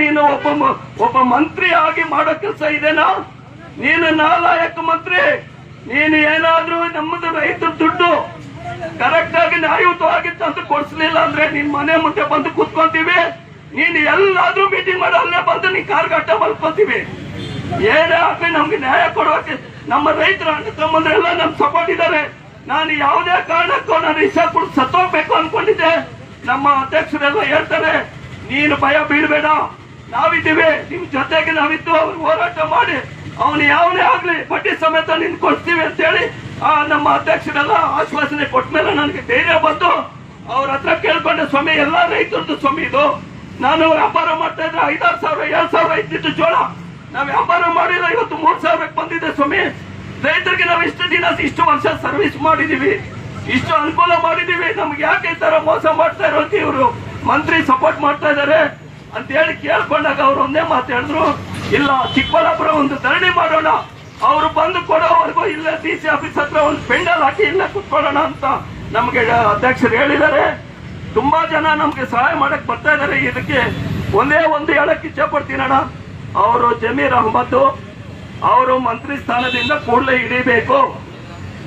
ನೀನು ಒಬ್ಬ ಒಬ್ಬ ಮಂತ್ರಿ ಆಗಿ ಮಾಡೋ ಕೆಲಸ ಇದೇನಾ? ನೀನು ನಾಲಾಯಕ ಮಂತ್ರಿ. ನೀನು ಏನಾದ್ರೂ ನಮ್ಮದು ರೈತರ ದುಡ್ಡು ಕರೆಕ್ಟ್ ಆಗಿ ನ್ಯಾಯಯುತವಾಗಿ ತಂದು ಕೊಡಿಸ್ಲಿಲ್ಲ ಅಂದ್ರೆ ನಿನ್ ಮನೆ ಮುಂದೆ ಬಂದು ಕೂತ್ಕೊಂತೀವಿ. ನೀನು ಎಲ್ಲಾದ್ರೂ ಮೀಟಿಂಗ್ ಮಾಡಿ, ಅಲ್ಲೇ ಬಂದು ನೀನ್ ಕಾರ್ಗಟ್ಟ ಮಲ್ಕೊಂತೀವಿ. ಏನೇ ಆಗ್ಲಿ ನಮ್ಗೆ ನ್ಯಾಯ ಕೊಡೋಕೆ, ನಮ್ಮ ರೈತರ ಅಣ್ಣ ತಮ್ಮಂದ್ರೆಲ್ಲ ನಮ್ ಇದ್ದಾರೆ ನಾನು ಯಾವುದೇ ಕಾರಣಕ್ಕೂ ನಾನು ಇಷ್ಟ ಕೊಡ್ ಸತ್ತೋಗ್ಬೇಕು ಅನ್ಕೊಂಡಿದ್ದೆ. ನಮ್ಮ ಅಧ್ಯಕ್ಷರೆಲ್ಲ ಹೇಳ್ತಾರೆ, ನೀನು ಭಯ ಬೀಳ್ಬೇಡ. ನಾವಿದ್ದೀವಿ ನಿಮ್ ಜೊತೆಗೆ ನಾವಿದ್ದು, ಅವ್ರು ಹೋರಾಟ ಮಾಡಿ, ಅವನು ಯಾವನೇ ಆಗ್ಲಿ, ಬಡ್ಡಿ ಸಮೇತ ನಿನ್ ಕೊಡ್ತೀವಿ ಅಂತ ಹೇಳಿ, ಆ ನಮ್ಮ ಅಧ್ಯಕ್ಷರೆಲ್ಲ ಆಶ್ವಾಸನೆ ಕೊಟ್ಟ ಮೇಲೆ ನನಗೆ ಧೈರ್ಯ ಬಂತು ಅವ್ರ ಹತ್ರ ಕೇಳ್ಕೊಂಡೆ, ಸ್ವಾಮಿ, ಎಲ್ಲಾ ರೈತರದ್ದು ಸ್ವಾಮಿ ಇದು. ನಾನು ವ್ಯಾಪಾರ ಮಾಡ್ತಾ ಇದ್ರೆ ಐದಾರು ಸಾವಿರ ಏಳು ಸಾವಿರ ಇದ್ದಿದ್ದು ಜೋಳ. ನಾವ್ ವ್ಯಾಪಾರ ಮಾಡಿಲ್ಲ, ಇವತ್ತು ಮೂರ್ ಸಾವಿರಕ್ಕೆ ಬಂದಿದೆ ಸ್ವಾಮಿ. ರೈತರಿಗೆ ನಾವು ಇಷ್ಟು ದಿನ, ಇಷ್ಟು ವರ್ಷ ಸರ್ವಿಸ್ ಮಾಡಿದೀವಿ. ಇಷ್ಟು ಅನುಕೂಲ ಮಾಡಿದೀವಿ. ನಮ್ಗೆ ಯಾಕೆ ಈ ತರ ಮೋಸ ಮಾಡ್ತಾ ಇರೋದು ಇವರು? ಮಂತ್ರಿ ಸಪೋರ್ಟ್ ಮಾಡ್ತಾ ಇದಾರೆ. ಅಂತ ಹೇಳಿ ಕೇಳ್ಕೊಂಡಾಗ ಅವ್ರು ಒಂದೇ ಮಾತು ಹೇಳಿದ್ರು, ಇಲ್ಲ, ಚಿಕ್ಕಬಳ್ಳಾಪುರ ಒಂದು ಧರಣಿ ಮಾಡೋಣ. ಅವರು ಬಂದು ಕೊಡೋವರೆಗೂ ಇಲ್ಲ ಡಿ ಸಿ ಆಫೀಸ್ ಹತ್ರ ಒಂದು ಪೆಂಡಲ್ ಹಾಕಿ ಇಲ್ಲೇ ಕುತ್ಕೊಳ್ಳೋಣ ಅಂತ ನಮಗೆ ಅಧ್ಯಕ್ಷರು ಹೇಳಿದ್ದಾರೆ. ತುಂಬಾ ಜನ ನಮಗೆ ಸಹಾಯ ಮಾಡಕ್ ಬರ್ತಾ ಇದ್ದಾರೆ. ಇದಕ್ಕೆ ಒಂದೇ ಒಂದು ಹೇಳಕ್ ಇಚ್ಛೆ ಪಡ್ತೀನಣ್ಣ ಅವರು ಜಮೀರ್ ಅಹಮದ್ ಅವರು ಮಂತ್ರಿ ಸ್ಥಾನದಿಂದ ಕೂಡಲೇ ಹಿಡಿಬೇಕು.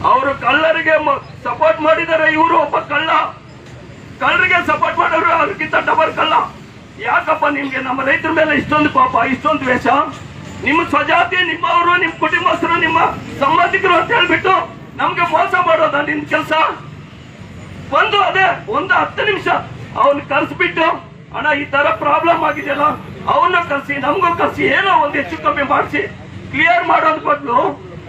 ಅವರು ಕಳ್ಳರಿಗೆ ಸಪೋರ್ಟ್ ಮಾಡಿದ್ದಾರೆ. ಇವರು ಒಬ್ಬ ಕಳ್ಳ. ಕಳ್ಳರಿಗೆ ಸಪೋರ್ಟ್ ಮಾಡೋರು ಅದಕ್ಕಿಂತ ಡಬಲ್ ಕಳ್ಳ. ಯಾಕಪ್ಪ ನಿಮ್ಗೆ ನಮ್ಮ ರೈತರ ಮೇಲೆ ಇಷ್ಟೊಂದು ಪಾಪ, ಇಷ್ಟೊಂದು ವೇಷ ನಿಮ್ಮ ಸ್ವಜಾತಿ ನಿಮ್ಮವರು ನಿಮ್ಮ ಕುಟುಂಬಸ್ಥರು ನಿಮ್ಮ ಸಂಬಂಧಿಕರು ಅಂತ ಹೇಳ್ಬಿಟ್ಟು ನಮ್ಗೆ ಮೋಸ ಮಾಡೋದ ನಿನ್ ಕೆಲಸ? ಒಂದು ಅದೇ, ಒಂದು ಹತ್ತು ನಿಮಿಷ ಅವನ್ ಕರ್ಸ್ಬಿಟ್ಟು, ಅಣ್ಣ, ಈ ತರ ಪ್ರಾಬ್ಲಮ್ ಆಗಿದೆಯಲ್ಲ ಅವನ್ನ ಕರ್ಸಿ, ನಮಗೂ ಕರ್ಸಿ, ಏನೋ ಒಂದು ಹೆಚ್ಚು ಕಮ್ಮಿ ಮಾಡಿಸಿ ಕ್ಲಿಯರ್ ಮಾಡೋದ್ ಬದಲು,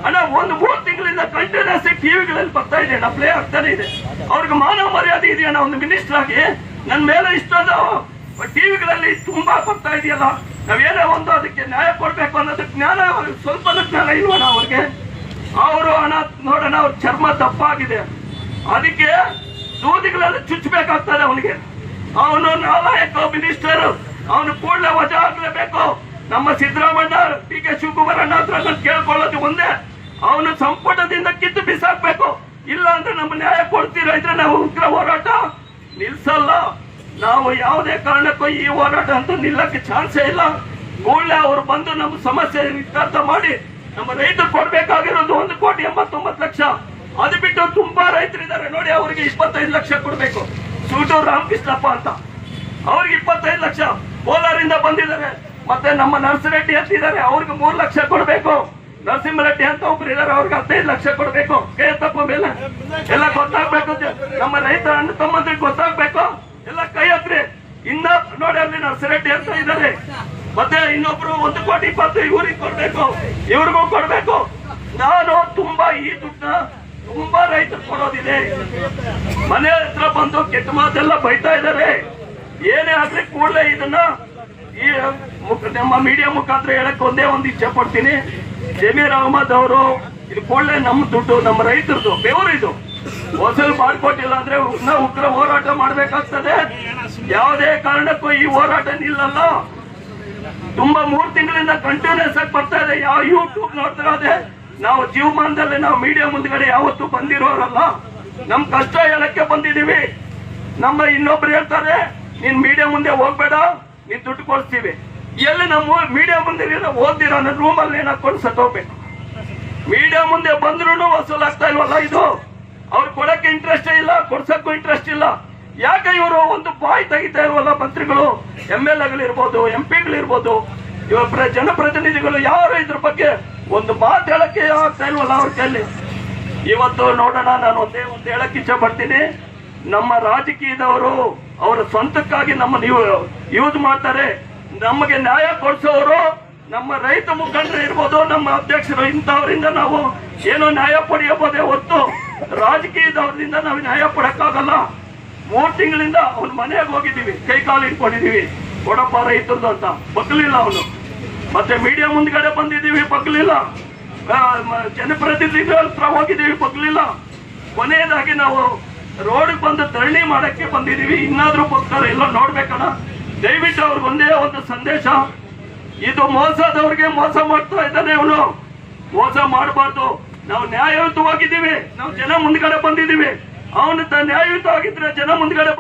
ಅಣ್ಣ, ಒಂದು ಮೂರು ತಿಂಗಳಿಂದ ಕಂಟಿನ್ಯೂಸ್ ಟಿವಿಗಳಲ್ಲಿ ಬರ್ತಾ ಇದೆ, ಅಣ್ಣ ಪ್ಲೇ ಆಗ್ತಾನೆ ಇದೆ. ಅವ್ರಿಗೆ ಮಾನವ ಮರ್ಯಾದೆ ಇದೆಯಣ್ಣ, ಒಂದು ಮಿನಿಸ್ಟರ್ ಆಗಿ ನನ್ನ ಮೇಲೆ ಇಷ್ಟೊಂದು ಟಿವಿಗಳಲ್ಲಿ ತುಂಬಾ ಬರ್ತಾ ಇದೆಯಲ್ಲ, ನಾವೇನೋ ಒಂದು ಅದಕ್ಕೆ ನ್ಯಾಯ ಕೊಡ್ಬೇಕು ಅನ್ನೋದು ಜ್ಞಾನ ಸ್ವಲ್ಪ ಜ್ಞಾನ ಇಲ್ವಣ್ಣ ಅವ್ರಿಗೆ? ಅವರು ಹಣ, ನೋಡೋಣ, ಅವ್ರ ಚರ್ಮ ತಪ್ಪಾಗಿದೆ ಅದಕ್ಕೆ ಸೂದಿಗಳೆಲ್ಲ ಚುಚ್ಚಬೇಕಾಗ್ತದೆ ಅವನಿಗೆ. ಅವನು ನಾಲಾಯಕ ಮಿನಿಸ್ಟರ್, ಅವನು ಕೂಡಲೇ ವಜಾ ಆಗ್ಲೇಬೇಕು ನಮ್ಮ ಸಿದ್ದರಾಮಣ್ಣ ಡಿ ಕೆ ಶಿವಕುಮಾರ್ ಅಣ್ಣ ಹತ್ರ ಕೇಳ್ಕೊಳ್ಳೋದು ಒಂದೇ. ಅವನು ಸಂಪುಟದಿಂದ ಕಿತ್ತು ಬಿಸಾಕ್ಬೇಕು. ಇಲ್ಲ ಅಂದ್ರೆ ನಮ್ಮ ನ್ಯಾಯ ಕೊಡ್ತೀರ ಇದ್ರೆ ನಾವು ಉಗ್ರ ಹೋರಾಟ? ನಿಲ್ಸಲ್ಲ. ನಾವು ಯಾವುದೇ ಕಾರಣಕ್ಕೂ ಈ ಹೋರಾಟ ಅಂತೂ ನಿಲ್ಲಕ್ಕೆ ಚಾನ್ಸೇ ಇಲ್ಲ. ಕೂಡಲೇ ಅವರು ಬಂದು ನಮ್ಮ ಸಮಸ್ಯೆ ಇತ್ಯರ್ಥ ಮಾಡಿ ನಮ್ಮ ರೈತರು ಕೊಡ್ಬೇಕಾಗಿರೋದು ಒಂದು ಕೋಟಿ ಎಂಬತ್ತೊಂಬತ್ತು ಲಕ್ಷ. ಅದು ಬಿಟ್ಟು ತುಂಬಾ ರೈತರಿದ್ದಾರೆ. ನೋಡಿ ಅವರಿಗೆ ಇಪ್ಪತ್ತೈದು ಲಕ್ಷ ಕೊಡಬೇಕು. ಸೂಟೂರು ರಾಮಕೃಷ್ಣಪ್ಪ ಅಂತ. ಅವ್ರಿಗೆ ಇಪ್ಪತ್ತೈದು ಲಕ್ಷ. ಕೋಲಾರಿಂದ ಬಂದಿದ್ದಾರೆ. ಮತ್ತೆ ನಮ್ಮ ನರ್ಸರೆಡ್ಡಿ ಅಂತ ಇದ್ದಾರೆ ಅವ್ರಿಗೆ ಮೂರು ಲಕ್ಷ ಕೊಡಬೇಕು. ನರಸಿಂಹರೆಡ್ಡಿ ಅಂತ ಒಬ್ರು ಇದಾರೆ ಅವ್ರಿಗೆ ಹದಿನೈದು ಲಕ್ಷ ಕೊಡಬೇಕು. ಕೈ ತಪ್ಪ ಮೇಲೆ. ಎಲ್ಲ ಗೊತ್ತಾಗ್ಬೇಕು ನಮ್ಮ ರೈತ ಅಣ್ಣ ತಮ್ಮಂದ್ರಿಗೆ ಗೊತ್ತಾಗ್ಬೇಕು. ಎಲ್ಲ ಕೈ ಹತ್ರಿ. ಇನ್ನ ನೋಡಿ ಅಲ್ಲಿ ನರ್ಸರೆಡ್ಡಿ ಅಂತ ಇದ್ದಾರೆ. ಮತ್ತೆ ಇನ್ನೊಬ್ರು ಒಂದು ಕೋಟಿ ಇಪ್ಪತ್ತು ಇವ್ರಿಗೆ ಕೊಡ್ಬೇಕು. ಇವ್ರಿಗೂ ಕೊಡ್ಬೇಕು. ನಾನು ತುಂಬಾ ಈ ದುಡ್ಡನ್ನ ತುಂಬಾ ರೈತರು ಕೊಡೋದಿದೆ. ಮನೆ ಹತ್ರ ಬಂದು ಕೆಟ್ಟ ಮಾತೆಲ್ಲ ಬೈತಾ ಇದ್ದಾರೆ. ಏನೇ ಆಗ್ಲಿ ಕೂಡಲೇ ಇದನ್ನ ಈ ನಮ್ಮ ಮೀಡಿಯಾ ಮುಖಾಂತರ ಹೇಳಕ್ ಒಂದೇ ಒಂದು ಇಚ್ಛೆ ಪಡ್ತೀನಿ. ಜಮೀರ್ ಅಹಮದ್ ಅವರು, ಇದು ಕೂಡಲೇ ನಮ್ಮ ದುಡ್ಡು, ನಮ್ಮ ರೈತರದು ಬೆವರು ಇದು ವಸೂಲ್ ಮಾಡ್ಕೊಟ್ಟಿಲ್ಲ ಅಂದ್ರೆ ಉಗ್ರ ಉಗ್ರ ಹೋರಾಟ ಮಾಡ್ಬೇಕಾಗ್ತದೆ. ಯಾವುದೇ ಕಾರಣಕ್ಕೂ ಈ ಹೋರಾಟ ನಿಲ್ಲಲ್ಲ. ತುಂಬಾ ಮೂರ್ ತಿಂಗಳಿಂದ ಕಂಟಿನ್ಯೂಸ್ ಆಗಿ ಬರ್ತಾ ಇದೆ. ಯಾವ ಯೂಟ್ಯೂಬ್ ನೋಡ್ತಾ ಇದೆ ನಾವು ಜೀವಮಾನದಲ್ಲಿ ನಾವು ಮೀಡಿಯಾ ಮುಂದ್ಗಡೆ ಯಾವತ್ತೂ ಬಂದಿರೋರಲ್ಲ. ನಮ್ ಕಷ್ಟ ಹೇಳಕ್ಕೆ ಬಂದಿದೀವಿ ನಮ್ಮ ಇನ್ನೊಬ್ರು ಹೇಳ್ತಾರೆ, ನೀನ್ ಮೀಡಿಯಾ ಮುಂದೆ ಹೋಗ್ಬೇಡ, ನೀನ್ ದುಡ್ಡು ಕೊಡ್ತೀವಿ. ಎಲ್ಲಿ ನಮ್ಮ ಮೀಡಿಯಾ ಮುಂದೆ ಓದ್ದಿರೋ ರೂಮಲ್ಲಿ ಏನಾಕೊಂಡು ಸತ್ತೋಗ್ಬೇಕು ಮೀಡಿಯಾ ಮುಂದೆ ಬಂದ್ರು ವಸೂಲಾಗ್ತಾ ಇಲ್ವಲ್ಲ ಇದು? ಕೊಡಕ್ಕೆ ಇಂಟ್ರೆಸ್ಟ್ ಇಲ್ಲ, ಕೊಡ್ಸಕ್ಕೂ ಇಂಟ್ರೆಸ್ಟ್ ಇಲ್ಲ. ಯಾಕೆ ಇವರು ಒಂದು ಬಾಯಿ ತೆಗಿತಾ ಇರುವಲ್ಲ ಮಂತ್ರಿಗಳು? ಎಂ ಎಲ್ ಎಗಳಿರ್ಬೋದು ಎಂ ಪಿಗಳಿರ್ಬೋದು ಇವ ಪ್ರ- ಜನಪ್ರತಿನಿಧಿಗಳು ಯಾರು ಇದ್ರ ಬಗ್ಗೆ ಒಂದು ಮಾತು ಹೇಳಕ್ಕೆ ಆಗ್ತಾ ಇಲ್ವಲ್ಲ ಅವ್ರ ಕೈಲಿ ಇವತ್ತು ನೋಡೋಣ, ನಾನು ಒಂದೇ ಒಂದು ಹೇಳಕ್ಕೆ ಇಚ್ಛೆ ಪಡ್ತೀನಿ. ನಮ್ಮ ರಾಜಕೀಯದವರು ಅವರ ಸ್ವಂತಕ್ಕಾಗಿ ನಮ್ಮ ನೀವು ಯೂಸ್ ಮಾಡ್ತಾರೆ. ನಮಗೆ ನ್ಯಾಯ ಕೊಡಿಸೋರು, ನಮ್ಮ ರೈತ ಮುಖಂಡರು ಇರ್ಬೋದು, ನಮ್ಮ ಅಧ್ಯಕ್ಷರು ಇಂಥವರಿಂದ ನಾವು ಏನೋ ನ್ಯಾಯ ಪಡೆಯಬಹುದೇ ಹೊತ್ತು ರಾಜಕೀಯದವರಿಂದ ನಾವು ನ್ಯಾಯ ಪಡಕ್ಕಾಗಲ್ಲ ಮೂರ್ ತಿಂಗಳಿಂದ ಅವನ ಮನೆಗೆ ಹೋಗಿದ್ದೀವಿ. ಕೈ ಕಾಲು ಇಟ್ಕೊಂಡಿದೀವಿ ಕೊಡಪ್ಪ ರೈತರದ ಅಂತ. ಬಗ್ಲಿಲ್ಲ ಅವನು. ಮತ್ತೆ ಮೀಡಿಯಾ ಮುಂದ್ಗಡೆ ಬಂದಿದ್ದೀವಿ, ಬಗ್ಲಿಲ್ಲ. ಜನಪ್ರತಿನಿಧಿಗಳ ಹತ್ರ ಹೋಗಿದ್ದೀವಿ, ಬಗ್ಲಿಲ್ಲ. ಕೊನೆಯದಾಗಿ ನಾವು ರೋಡ್ ಬಂದು ಧರಣಿ ಮಾಡಕ್ಕೆ ಬಂದಿದೀವಿ ಇನ್ನಾದ್ರೂ ಬರ್ತಾರೆ ಎಲ್ಲ ನೋಡ್ಬೇಕಣ್ಣ ದಯವಿಟ್ಟು ಅವ್ರಿಗೆ ಒಂದೇ ಒಂದು ಸಂದೇಶ. ಇದು ಮೋಸದವ್ರಿಗೆ ಮೋಸ ಮಾಡ್ತಾ ಇದ್ದಾನೆ ಅವನು ಮೋಸ ಮಾಡಬಾರ್ದು. ನಾವು ನ್ಯಾಯಯುತವಾಗಿದ್ದೀವಿ ನಾವು ಜನ ಮುಂದ್ಗಡೆ ಬಂದಿದ್ದೀವಿ. ಅವನು ನ್ಯಾಯಯುತವಾಗಿದ್ರೆ ಜನ ಮುಂದ್ಗಡೆ